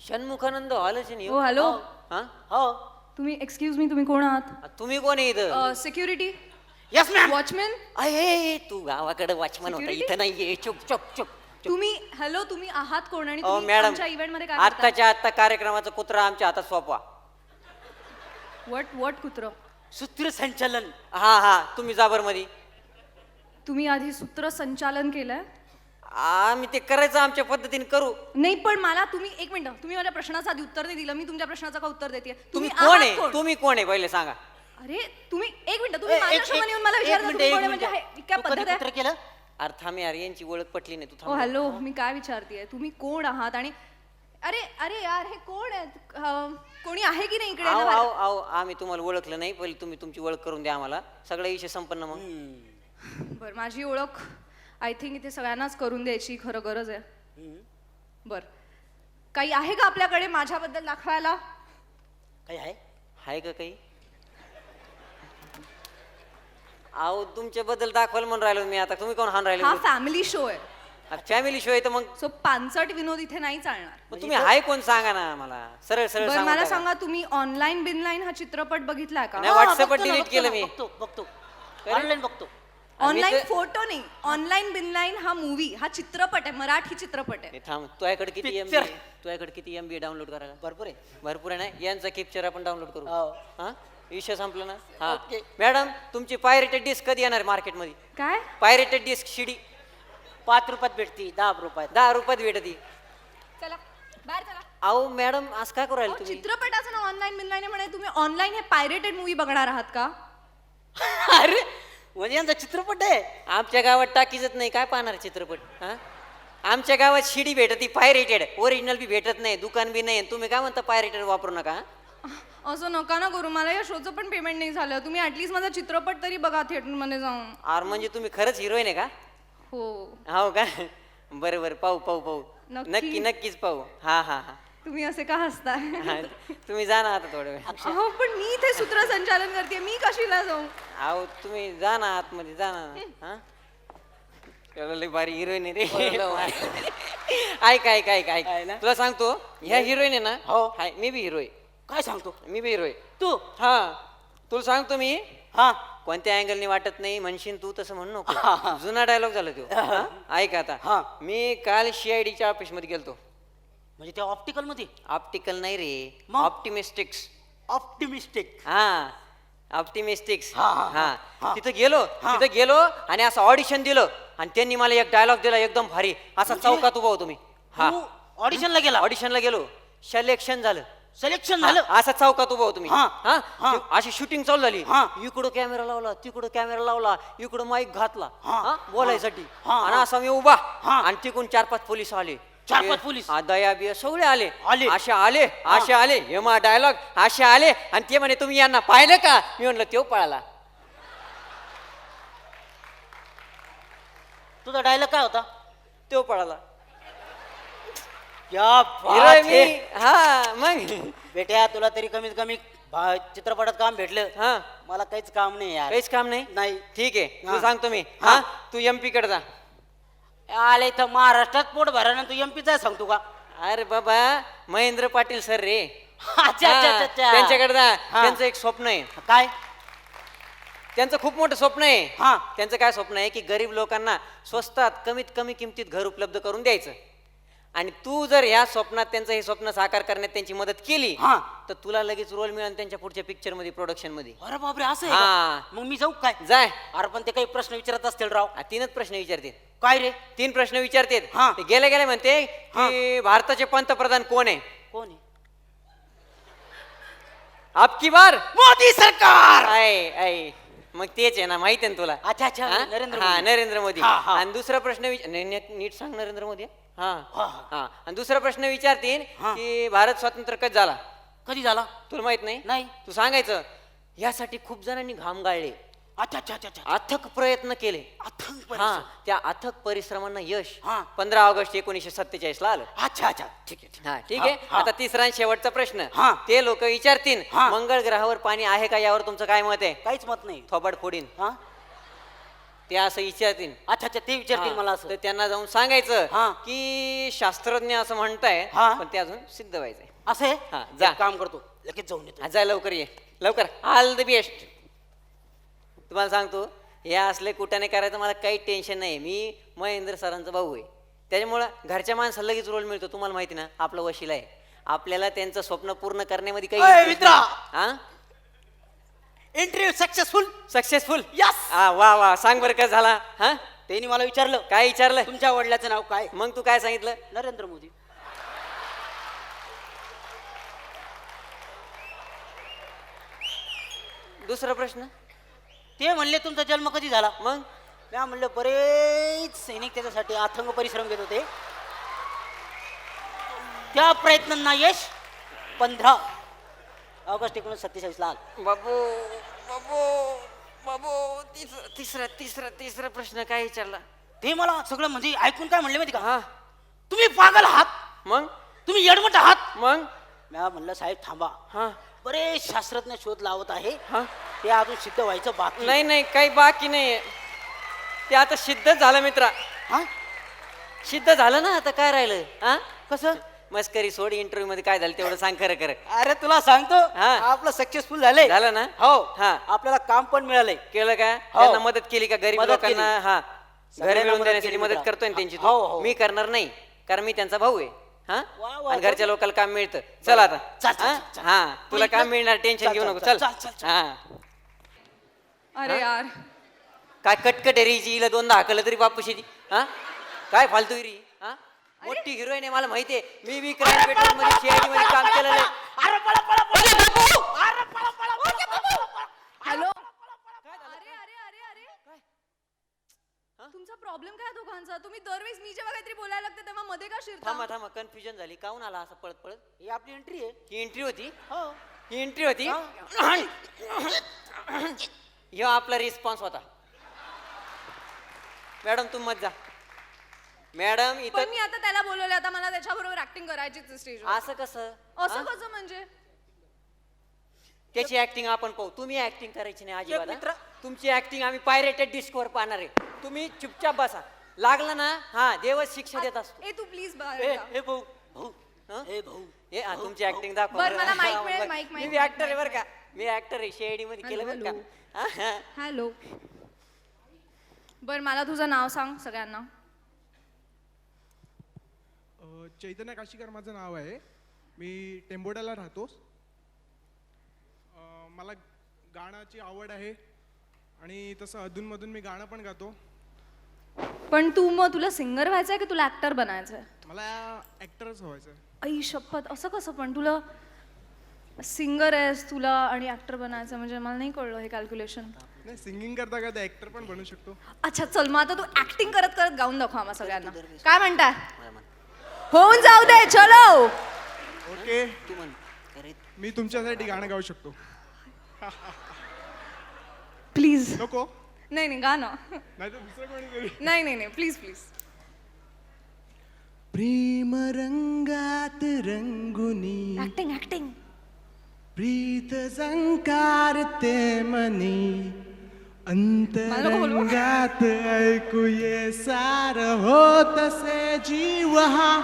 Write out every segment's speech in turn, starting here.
षण्मुखानंद हॉलच हो हॅलो. हा. हो? तुम्ही एक्सक्यूज मी तुम्ही कोण आहात? तुम्ही कोण आहे इथं? सिक्युरिटी येस मॅम वॉचमॅन अये तू गावाकडे वॉचमन होता Security? इथं नाहीये. चुप चुप चुप तुम्ही हॅलो तुम्ही आहात कोण आणि तुम्ही मॅडम आमच्या इव्हेंटमध्ये काय करता? आत्ताच्या आत्ता कार्यक्रमाचा कुत्रा आमच्या हातात सोपवा. वट वट कुत्र? सूत्रसंचालन हा हा तुम्ही जाबरमध्ये तुम्ही आधी सूत्र संचालन केलंय? आम्ही ते करायचं आमच्या पद्धतीने करू. नाही पण मला तुम्ही एक मिनिट तुम्ही माझ्या प्रश्नाचं आधी उत्तर नाही दिलं मी तुमच्या प्रश्नाचं का उत्तर देते? तुम्ही कोण आहे? तुम्ही कोण आहे? पहिले सांगा. अरे तुम्ही एक मिनिट तुम्ही माझ्यासमोर येऊन मला विचारता तुम्ही कोण आहे. म्हणजे हे- काय तू कधी पद्धत आहे. कुत्रं केलं? अरे थांब यार यांची ओळख पटली नाही. तू ओ हॅलो मी काय विचारतेय? तुम्ही कोण आहात? आणि अरे अरे यार हे कोण आहेत अं, कोणी आहे की नाही इकडे? आम्ही तुम्हाला ओळखलं नाही. पहिले तुम्ही तुमची ओळख करून द्या आम्हाला. सगळा विषय संपन्न मग. बरं माझी ओळख आय थिंक इथे सगळ्यांनाच करून द्यायची खरं गरज आहे. बर. काही आहे का आपल्याकडे माझ्याबद्दल दाखवायला? काही आहे? आहे का काही? अहो तुमच्या बद्दल दाखवायला म्हणून राहिलो मी आता. तुम्ही कोण हाण हा राहिले फॅमिली शो आहे. फॅमिली शो आहे तर मग सो पानसट विनोद इथे नाही चालणार. मग तुम्ही हाय कोण? सांगा ना मला सरळ सरळ बरं सांगून मला टाका. सांगा तुम्ही ऑनलाईन बिनलाईन हा चित्रपट बघितलाय का? नाही, हा, बघतो ना, बघतो केलं ना, मी. बघतो बघतो. ऑनलाईन बघतो. ऑनलाईन फोटो नाही. ऑनलाईन बिनलाईन हा मूवी हा चित्रपट आहे मराठी चित्रपट आहे. थांब तुझ्याकडे किती एम बी Picture. तुझ्याकडे किती एम बी डाउनलोड करायला? भरपूर आहे. भरपूर आहे ना? यांचा पिक्चर आपण डाउनलोड करू. हो. हा? विषय संपला ना? हा. Okay. मॅडम तुमची पायरेटेड डिस्क कधी येणार मार्केटमध्ये काय? पायरेटेड डिस्क शिडी. पाच रुपयात भेटती दहा रुपयात. दहा रुपयात भेटती. चला बाहेर चला. अहो मॅडम आज काय करू राहिले अहो, तुम्ही? चित्रपटाचं ना ऑनलाईन बिनलाईन आहे म्हणे तुम्ही ऑनलाईन हे पायरेटेड मूवी बघणार आहात का? अरे म्हणजे यांचा चित्रपट आहे. आमच्या गावात टाकीजच नाही काय पाहणार चित्रपट हा? आमच्या गावात शिडी भेटती पायरेटेड ओरिजिनल बी भेटत नाही दुकान बी नाही तुम्ही काय म्हणता पायरेटेड वापरू नका हा? असं नका ना करू मला या शोचं पण पेमेंट नाही झालं. तुम्ही ऍटलीस्ट माझा चित्रपट तरी बघा थिएटरमध्ये जाऊन. आर म्हणजे तुम्ही खरंच हिरोईन आहे का? हो. हो का? बरं बरं पाहू पाहू पाहू. नक्की. नक्की नक्कीच पाहू. हा हा हा. तुम्ही असे का हसताय? हा, तुम्ही जा ना आता थोडं वेळ. अहो पण मी इथे सूत्रसंचालन करते मी कशीला जाऊ? अहो तुम्ही जा ना आतमध्ये जा ना. हा? त्याला लय भारी हिरोईन आहे रे. ऐक ऐक ऐक ऐक. ना? तुला सांगतो ह्या हिरोईन आहे ना? हो. हाय मी बी हिरोईन. काय सांगतो? मी बी हिरोईन. तू? हा. तुला सांगतो मी हा. कोणत्या अँगलनी वाटत नाही म्हणशील तू तसं म्हणू. नको. जुना डायलॉग झाला तो. हा? ऐक आता. हा. मी काल सीआयडीच्या ऑफिसमध्ये गेलतो. म्हणजे त्या ऑप्टिकलमध्ये ऑप्टिकल नाही रे. मग? ऑप्टिमिस्टिक्स ऑप्टिमिस्टिक हा. ऑप्टिमिस्टिक्स हा, हा, हा. हा. तिथं गेलो हा. तिथं गेलो आणि असं ऑडिशन दिलं. आणि त्यांनी मला एक डायलॉग दिला एकदम भारी. असा म्हणजे? चौकात उभा होतो मी. हा. तू ऑडिशनला गेला? ऑडिशनला गेलो. सिलेक्शन झालं. सिलेक्शन झालं? हा, असा चौकात उभा होतो मी. हा, हा? हा. ती- अशी शूटिंग चालू झाली. हा. इकडं कॅमेरा लावला तिकडं कॅमेरा लावला इकडं माईक घातला. हा, हा, बोलायसाठी. हा, आणि. असा मी उभा. हा. आणि तिकडून चार पाच पोलीस आले. चार पाच पोलीस? दया बिया सगळे आले. आले? असे आले असे आले हे मा डायलॉग असे आले. आणि ते म्हणे तुम्ही यांना पाहिलं का? मी म्हणलं तो पळाला. तुझा डायलॉग काय होता? तो पळाला. या हिरोय मी. हा मग? बेट्या तुला तरी कमीत कमी भा- चित्रपटात काम भेटलं. हा. मला काहीच काम नाही यार. काहीच काम नाही? नाही. ठीक आहे. तू हा. सांगतो मी हा. हा? तू एमपी कडे जा. आले इथं महाराष्ट्रात पोट भरा तू एमपी जाय सांगतो का? अरे बाबा महेंद्र पाटील सर रे. अच्छा अच्छा अच्छा, अच्छा. त्यांच्याकडे हा. त्यांचं एक स्वप्न आहे. काय? त्यांचं खूप मोठं स्वप्न आहे. हा. त्यांचं काय स्वप्न आहे की गरीब लोकांना स्वस्तात कमीत कमी किमतीत घर उपलब्ध करून द्यायचं. आणि तू जर ह्या स्वप्नात त्यांचं हे स्वप्न साकार करण्यात त्यांची मदत केली हा. तर तुला लगेच रोल मिळेल त्यांच्या पुढच्या पिक्चरमध्ये प्रोडक्शनमध्ये. अरे बापरे असं आहे हा. मग मी जाऊ काय? जाय. अरे पण ते काही प्रश्न विचारत असतील राव. आ, तीनच प्रश्न विचारते काय रे? तीन प्रश्न विचारते हा. ते गेले गेले म्हणते की भारताचे पंतप्रधान कोण आहे? कोण आहे? आपकी बार? मोदी सरकार! आहे आहे मग तेच आहे ना माहिती आहे ना तुला? अच्छा अच्छा हा? नरेंद्र हा मोदी. नरेंद्र मोदी. हा, हा. आणि दुसरा प्रश्न विच- नीट सांग नरेंद्र मोदी. हा हा, हा. हा आणि दुसरा प्रश्न विचारतील हा. की भारत स्वतंत्र कधी झाला कधी झाला तुला माहीत नाही नाही तू सांगायचं यासाठी खूप जणांनी घाम गाळले अच्छा अच्छा अच्छा अच्छा अथक प्रयत्न केले अथंग हा परिश्रम. त्या अथक परिश्रमांना यश हा. पंधरा ऑगस्ट एकोणीसशे सत्तेचाळीस ला आलं अच्छा अच्छा ठीक आहे ठीक. हा ठीक हा, आहे हा. आता तिसरा आणि शेवटचा प्रश्न हा. ते लोक विचारतील हा. मंगळ ग्रहावर पाणी आहे का यावर तुमचं काय मत आहे काहीच मत नाही थोबाड फोडीन हा ते असं विचारतील. अच्छा अच्छा ते विचारतील मला असं. तर त्यांना जाऊन सांगायचं. की शास्त्रज्ञ असं म्हणताय हा. पण ते अजून सिद्ध व्हायचंय. असं आहे? हा, जा. एक काम करतो लगेच जाऊन येतो. हा, जा लवकर ये. लवकर. ऑल द बेस्ट तुम्हाला सांगतो हे असले कुठाने करायचं मला काही टेन्शन नाही मी महेंद्र सरांचा भाऊ आहे. त्याच्यामुळं घरच्या माणसाला लगेच रोल मिळतो तुम्हाला माहिती ना आपला वशीला आहे. आपल्याला त्यांचं स्वप्न पूर्ण करण्यामध्ये काही अय, interest मित्रा! नाही. हा? Interview successful successful Yes! हा वा वा सांग बरं काय झाला? हा? त्यांनी मला विचारलं. काय विचारलं? तुमच्या वडिलाचं नाव काय? मग तू काय सांगितलं? नरेंद्र मोदी. दुसरा प्रश्न? ते म्हणले तुमचा जन्म कधी झाला? मग? मी म्हणलं बरेच सैनिक त्याच्यासाठी अथंग परिश्रम घेत होते. त्या प्रयत्नांना यश पंधरा. ऑगस्ट एकोणीसशे सत्तेचाळीस ला आलं. बाबू बाबू बाबू तिसरा तिसरा तिसरा तिसरा प्रश्न काय विचारला? ते मला सगळं म्हणजे ऐकून काय म्हणले माहिती का? हा. तुम्ही पागल आहात. मग? तुम्ही येडमट आहात. मग? मी म्हणलं साहेब थांबा. हा. बरेच शास्त्रज्ञ शोध लावत आहे. हा. ते अजून सिद्ध व्हायचं बाकी नाही नाही काही बाकी नाही ते आता सिद्ध झालं मित्रा. हा? सिद्ध झालं ना आता काय राहिलं? हा? कसं? मस्करी सोड इंटरव्ह्यू मध्ये काय झालं तेवढं सांग खरं खरं. अरे तुला सांगतो हा. आपलं सक्सेसफुल झालंय. झालं ना? हो. हा. आपल्याला काम पण मिळालंय. केलं का? हो. त्यांना मदत केली का गरीब मदत लोकांना. हा. घर मिळवून मदत देण्यासाठी केली मदत. करतोय ना त्यांची हो, तू. हो. मी करणार नाही कारण मी त्यांचा भाऊ आहे. हा? वा, वा, आणि घरच्या. लोकांना काम मिळतं. चल आता. चल, चल, हा? चल, चल. हा. तुला इकडं- काम मिळणार टेन्शन चल, घेऊ चल, नको. चल, चल. चल, चल, चल. हा. अरे यार. काय कटकट आहे रे हिची, हिला दोनदा हाकलं तरी बापूशी ती हा? काय फालतू आहे री हा? मोठी हिरोईन आहे मला माहितीये मी बी क्राईम पेट्रोलमध्ये सीआयडी मध्ये काम केलेलं आहे अरे पळा, पळा, पळा. अरे पळा, पळा, पळा, पळा, पळा, पळा. हॅलो अरे अरे अरे अरे तुमचा प्रॉब्लेम काय दोघांचा तुम्ही दरवेळेस मी जेव्हा काहीतरी बोलायला लागते तेव्हा मध्ये का शिरता थांबा थांबा कन्फ्युजन झाली काहून आला असं पळत पळत ही आपली एंट्री आहे ही एंट्री होती हो ही एंट्री होती ह्यो आपला रिस्पॉन्स होता मॅडम तू मत जा मॅडम पण इथं मी आता त्याला बोलवले आता मला त्याच्याबरोबर ऍक्टिंग करायचीच स्टेजवर असं कसं? असं हा? कसं म्हणजे? त्याची ऍक्टिंग आपण पाहू. तुम्ही ऍक्टिंग करायची नाही अजिबात मित्र- हा? तुमची ऍक्टिंग आम्ही पायरेटेड डिस्कवर पाहणार आहे. तुम्ही चुपचाप बसा. लागलं ना हा देवच शिक्षा देत असतो. ए तू प्लीज ए बाहेर जा. ए भाऊ. भाऊ हं? ए भाऊ. ए तुमची ऍक्टिंग दाखव. बरं, मला mic हा, मिळेल, mic, mic, मी mic, ऍक्टर आहे बरं का? मी ऍक्टर आहे शेडी मध्ये केलं बरं हॅलो, का हा, हा. हॅलो बर मला तुझं नाव सांग सगळ्यांना. चैतन्य काशीकर माझं नाव आहे. मी टेंबोड्याला राहतो. अ, मला गाण्याची आवड आहे आणि तसं अधूनमधून मी गाणं पण गातो. पण तू मग तुला सिंगर व्हायचंय की तुला ऍक्टर बनायचंय मला ॲक्टरच व्हायचं आहे. आई शपथ असं कसं? पण तुला सिंगर आहेस तुला आणि ऍक्टर बनायचं म्हणजे मला नाही कळलं हे कॅल्क्युलेशन नाही सिंगिंग करता करता ॲक्टर पण बनू शकतो. अच्छा चल मग आता तू ऍक्टिंग करत करत गाऊन दाखव आम्हा सगळ्यांना. काय म्हणताय. होऊन जाऊ दे चलो. ओके. तू म्हण मी तुमच्यासाठी गाणं गाऊ शकतो. प्लीज नको? नाही नाही गाणं. नाही तर दुसरं कोणीतरी नाही नाही नाही प्लीज प्लीज प्रेम रंगात रंगुनी. ऍक्टिंग ऍक्टिंग प्रीत संकारते मनी. मला नको बोलू. अंतरंगात ऐकू ये सार हो तसे जीव हा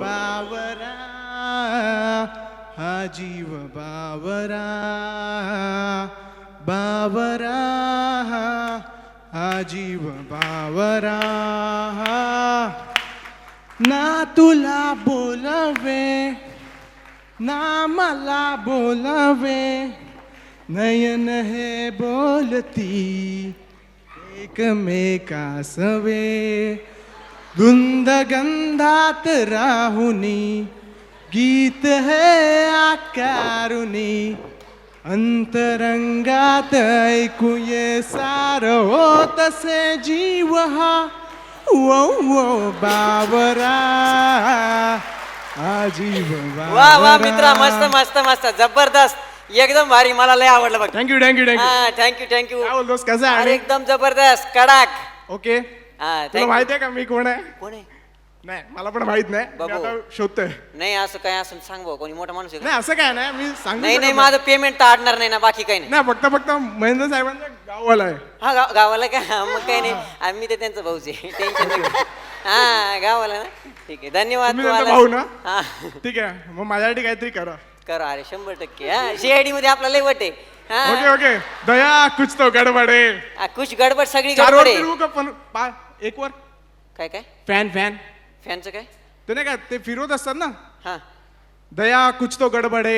बावरा. हा जीव बावरा. बावरा हा जीव बावरा. ना तुला बोलवे ना मला बोलवे. नयन हे बोलती एकमेकासवे धुंद गंधात राहुनी गीत हे आकारुनी। अंतरंगात ऐकू ये सार हो तसे जीव हा वो वो बावरा आजीव वा वा मित्रा मस्त मस्त मस्त जबरदस्त. एकदम भारी मला लय आवडलं बघ. Thank you thank you thank you हा थँक्यू थँक्यू काय बोलतोस? कसा अरे आहे एकदम जबरदस्त कडाक. ओके हा तुला. माहिती आहे का मी कोण आहे? कोण आहे? नाही मला पण माहीत नाही. मी बाबू. आता शोधतोय. नाही असं काय असं सांग भाऊ कोणी मोठा माणूस आहे का? नाही असं काय नाही मी सांगू नाही शकत नाही माझं पेमेंट तर अडणार नाही ना बाकी काही नाही. नाही फक्त फक्त महेंद्र साहेबांचं गाववाला आहे. हा गाव गावाला काय हा, मग काही नाही. आम्ही तर त्यांचं भाऊच टेन्शन नाही. हा गावाला ना? ठीक आहे धन्यवाद तुम्ही त्यांचा. भाऊ ना? हा. ठीक आहे मग माझ्यासाठी काहीतरी करा. करा अरे शंभर टक्के हा? सीआयडी मध्ये आपला लय वट आहे ओके हा? ओके दया कुछ तो गडबडे आ, कुछ गडबड सगळी चार गडबड वर आहे. फिरवू का पण? पा- एक वर. काय काय? Fan fan. फॅनचं काय? ते नाही का ते फिरवत असतात ना? हा. दया कुछ तो गडबडे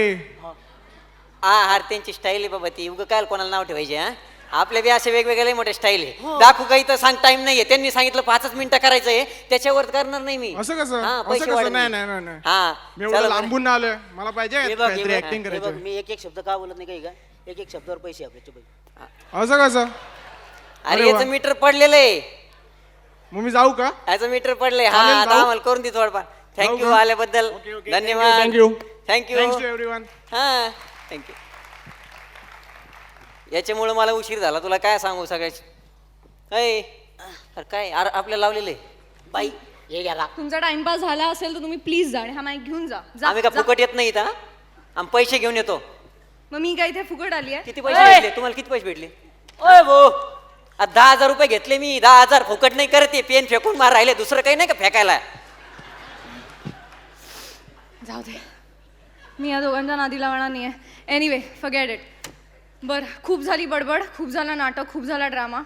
हा हार त्यांची स्टाईल आहे बाबा ती. उगं काय कोणाला नाव ठेवायचे हा? आपले बी असे वेगवेगळे मोठे स्टाईल आहे दाखवू काही तर सांग टाइम नाहीये त्यांनी सांगितलं पाचच मिनिटं करायचं आहे त्याच्यावर करणार नाही मी असं कसं? हा, असं पैसे कसं? वाढवून नाही, दे. नाही, नाही, नाही. हा मी चला एवढं बरं. लांबून ना आलोय मला पाहिजे हे बघ हे काहीतरी बघ, ऍक्टिंग हे बघ करायचं मी एक एक शब्द का बोलत नाही काही का एक एक शब्दावर पैसे आपल्याचे पैसे असं कसं अरे अरे वा. याचं मीटर पडलेलं आहे मग मी जाऊ का याचं मीटर पडलंय हा चालेल, आता? आम्हाला करून दे थोडंफार थँक्यू का? आल्याबद्दल ओके, ओके. धन्यवाद Thank you. Thank you thanks to everyone हा थँक्यू याच्यामुळं मला उशीर झाला. तुला काय सांगू सगळ्याची अय अरे काय अरे आपल्याला लावलेलं. बाई हे घ्या तुमचा टाइमपास झाला असेल तर तुम्ही प्लीज जा आणि हा माईक घेऊन जा. जा, आम्ही का जा. फुकट येत नाही इथं हा? आम्ही पैसे घेऊन येतो. मग मी काय इथे फुकट आली आहे? किती पैसे भेटले? तुम्हाला किती पैसे भेटले? ओय भाऊ आ, दहा हजार रुपये घेतले मी. दहा हजार फुकट नाही करत पेन फेकून मार राहिले. दुसरं काही नाही का फेकायला? जाऊ दे. मी या दोघांच्या नादी लावणार नाही आहे एनिवे फगेट इट बरं खूप झाली बडबड खूप झालं नाटक खूप झाला ड्रामा.